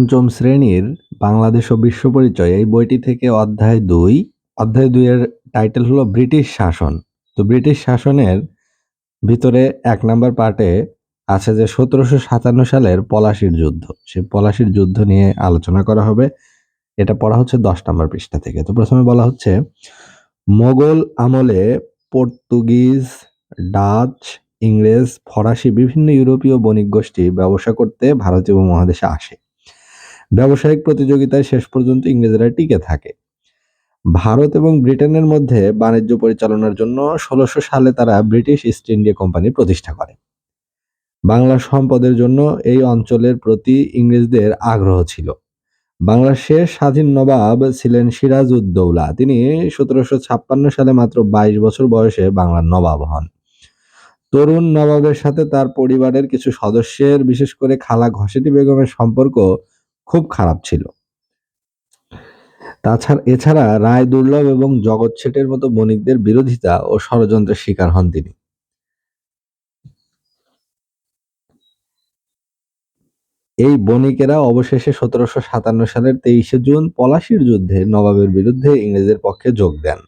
পঞ্চম শ্রেণির বাংলাদেশ ও বিশ্ব পরিচয় এই বইটি থেকে অধ্যায় দুই, অধ্যায় দুইয়ের টাইটেল হলো ব্রিটিশ শাসন। তো ব্রিটিশ শাসনের ভিতরে এক নাম্বার পার্টে আছে যে সতেরোশো সাতান্ন সালের পলাশির যুদ্ধ। সেই পলাশির যুদ্ধ নিয়ে আলোচনা করা হবে। এটা পড়া হচ্ছে দশ নম্বর পৃষ্ঠা থেকে। তো প্রথমে বলা হচ্ছে, মোগল আমলে পর্তুগিজ, ডাচ, ইংরেজ, ফরাসি বিভিন্ন ইউরোপীয় বণিক গোষ্ঠী ব্যবসা করতে ভারতীয় উপমহাদেশে আসে। ব্যবসায়িক প্রতিযোগিতায় শেষ পর্যন্ত ইংরেজরা টিকে থাকে। ভারত এবং ব্রিটেনের মধ্যে বাণিজ্য পরিচালনার জন্য ষোলোশো সালে তারা ব্রিটিশ ইস্ট ইন্ডিয়া কোম্পানি প্রতিষ্ঠা করে। বাংলা সম্পদের জন্য এই অঞ্চলের প্রতি ইংরেজদের আগ্রহ ছিল। বাংলার শেষ স্বাধীন নবাব ছিলেন সিরাজ উদ্দৌলা তিনি সতেরোশো ছাপ্পান্ন সালে মাত্র বাইশ বছর বয়সে বাংলার নবাব হন। তরুণ নবাবের সাথে তার পরিবারের কিছু সদস্যের, বিশেষ করে খালা ঘসেটি বেগমের সম্পর্ক খুব খারাপ ছিল। তাছাড়া, এছাড়া রায় দুর্লভ এবং জগৎ শেঠের মতো বণিকদের বিরোধিতা ও ষড়যন্ত্রের শিকার হন তিনি। এই বণিকেরা অবশেষে সতেরোশো সাতান্ন সালের তেইশে জুন পলাশির যুদ্ধে নবাবের বিরুদ্ধে ইংরেজের পক্ষে যোগ দেন।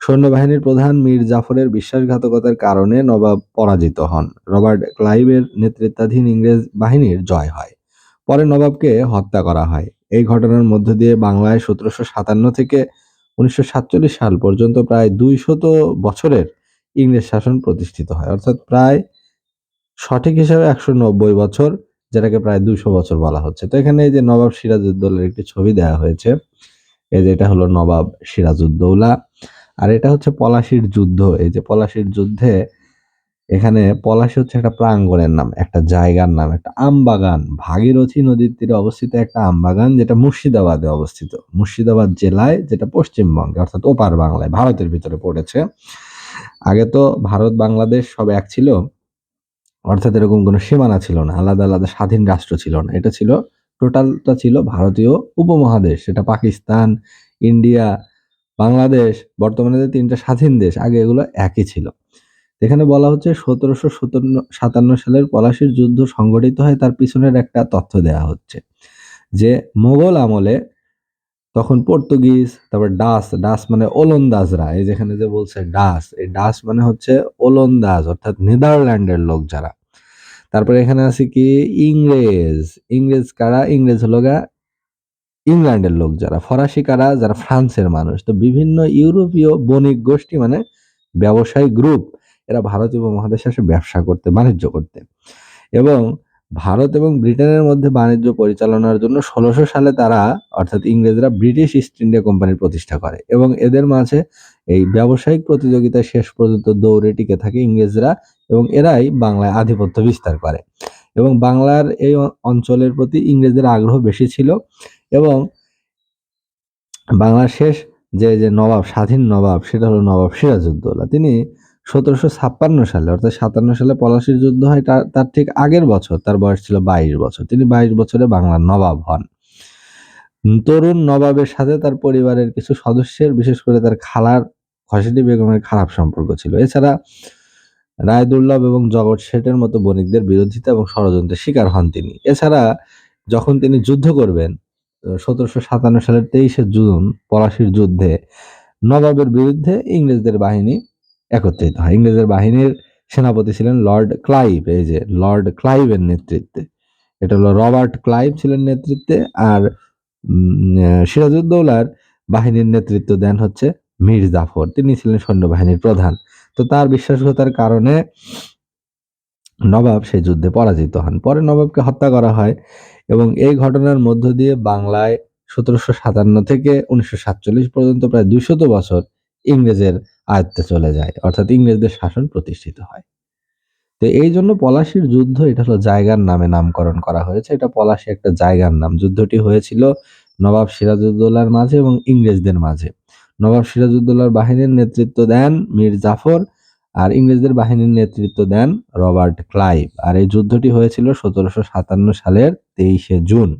সৈন্যবাহিনীর প্রধান মীর জাফরের বিশ্বাসঘাতকতার কারণে নবাব পরাজিত হন। রবার্ট ক্লাইভের নেতৃত্বাধীন ইংরেজ বাহিনীর জয় হয়। পরে নবাবকে হত্যা করা হয়। এই ঘটনার মধ্য দিয়ে বাংলায় সতেরোশো সাতান্ন থেকে উনিশশো সাতচল্লিশ সাল পর্যন্ত প্রায় দুইশত বছরের ইংরেজ শাসন প্রতিষ্ঠিত হয়। অর্থাৎ প্রায় সঠিক হিসাবে একশো নব্বই বছর, যেটাকে প্রায় দুইশো বছর বলা হচ্ছে। তো এখানে এই যে নবাব সিরাজউদ্দৌলার একটি ছবি দেওয়া হয়েছে, এই যে এটা হলো নবাব সিরাজউদ্দৌলা। আর এটা হচ্ছে পলাশির যুদ্ধ। এই যে পলাশির যুদ্ধে এখানে পলাশি হচ্ছে একটা প্রাঙ্গণের নাম, একটা জায়গার নাম, একটা আমবাগান। ভাগীরথী নদীর তীরে অবস্থিত একটা আমবাগান যেটা মুর্শিদাবাদে অবস্থিত। মুর্শিদাবাদ জেলায় যেটা পশ্চিমবঙ্গে, অর্থাৎ ওপার বাংলায়, ভারতের ভিতরে পড়েছে। আগে তো ভারত, বাংলাদেশ সব এক ছিল, অর্থাৎ এরকম কোনো সীমানা ছিল না, আলাদা আলাদা স্বাধীন রাষ্ট্র ছিল না। এটা ছিল, টোটালটা ছিল ভারতীয় উপমহাদেশ, সেটা পাকিস্তান, ইন্ডিয়া, বাংলাদেশ, বর্তমানে যে তিনটা স্বাধীন দেশ, আগে এগুলো একই ছিল। এখানে বলা হচ্ছে সতেরোশো সাতান্ন সালের পলাশির যুদ্ধ সংগঠিত হয়, তার পিছনের একটা তথ্য দেয়া হচ্ছে যে মোগল আমলে তখন পর্তুগিজ, তারপর ডাস ডাস মানে ওলন্দাজরা, এই যেখানে যে বলছে ডাস এই ডাস মানে হচ্ছে ওলন্দাজ, অর্থাৎ নেদারল্যান্ডের লোক যারা। তারপরে এখানে আছে কি? ইংরেজ ইংরেজ কারা? ইংরেজ হলো গা ইংল্যান্ডের লোক যারা, ফরাসি কারা? যারা ফ্রান্সের মানুষ। তো বিভিন্ন ইউরোপীয় বণিক গোষ্ঠী মানে ব্যবসায়ী গ্রুপ এরা ভারতীয় উপমহাদেশে এসে ব্যবসা করতে, বাণিজ্য করতে। এবং ভারত এবং ব্রিটেনের মধ্যে বাণিজ্য পরিচালনার জন্য ষোলোশো সালে তারা, অর্থাৎ ইংরেজরা ব্রিটিশ ইস্ট ইন্ডিয়া কোম্পানির প্রতিষ্ঠা করে। এবং এদের মাঝে এই ব্যবসায়িক প্রতিযোগিতায় শেষ পর্যন্ত দৌড়ে টিকে থাকে ইংরেজরা এবং এরাই বাংলায় আধিপত্য বিস্তার করে। এবং বাংলার এই অঞ্চলের প্রতি ইংরেজদের আগ্রহ বেশি ছিল এবং বাংলার শেষ যে যে নবাব, স্বাধীন নবাব, সেটা হলো নবাব সিরাজউদ্দৌলা। তিনি সতেরোশো ছাপ্পান্ন সালে, অর্থাৎ সাতান্ন সালে পলাশির যুদ্ধ হয়, তার তার ঠিক আগের বছর, তার বয়স ছিল বাইশ বছর, তিনি বাইশ বছরে বাংলার নবাব হন। তরুণ নবাবের সাথে তার পরিবারের কিছু সদস্যের, বিশেষ করে তার খালার, খসেটি বেগমের খারাপ সম্পর্ক ছিল। এছাড়া রায় দুর্লভ এবং জগৎ শেঠের মতো বণিকদের বিরোধিতা এবং ষড়যন্ত্রের শিকার হন তিনি। এছাড়া যখন তিনি যুদ্ধ করবেন সতেরোশো সাতান্ন সালের তেইশে জুন পলাশির যুদ্ধে নবাবের বিরুদ্ধে ইংরেজদের বাহিনী একত্রিত হয়। ইংরেজের বাহিনীর সেনাপতি ছিলেন লর্ড ক্লাইভ, এই যে লর্ড ক্লাইভের নেতৃত্বে। এটা হলো রবার্ট ক্লাইভ ছিলেন নেতৃত্বে আর সিরাজউদ্দৌলার বাহিনীর নেতৃত্ব দেন হচ্ছে মীর জাফর তিনি ছিলেন সৈন্যবাহিনীর প্রধান। তো তার বিশ্বাসঘাতার কারণে নবাব সেই যুদ্ধে পরাজিত হন। পরে নবাবকে হত্যা করা হয় এবং এই ঘটনার মধ্য দিয়ে বাংলায় সতেরোশো সাতান্ন থেকে উনিশশো সাতচল্লিশ পর্যন্ত প্রায় দুইশত বছর ইংরেজের আয়ত্তে চলে যায়, অর্থাৎ ইংরেজদের শাসন প্রতিষ্ঠিত হয়। তো এই জন্য পলাশির যুদ্ধ, এটা হলো জায়গার নামে নামকরণ করা হয়েছে। এটা পলাশি একটা জায়গার নাম। যুদ্ধটি হয়েছিল নবাব সিরাজউদ্দৌলার মাঝে এবং ইংরেজদের মাঝে। নবাব সিরাজউদ্দৌলার বাহিনীর নেতৃত্ব দেন মীর জাফর আর ইংরেজদের বাহিনীর নেতৃত্ব দেন রবার্ট ক্লাইভ। আর এই যুদ্ধটি হয়েছিল সতেরোশো সাতান্ন সালের তেইশে জুন।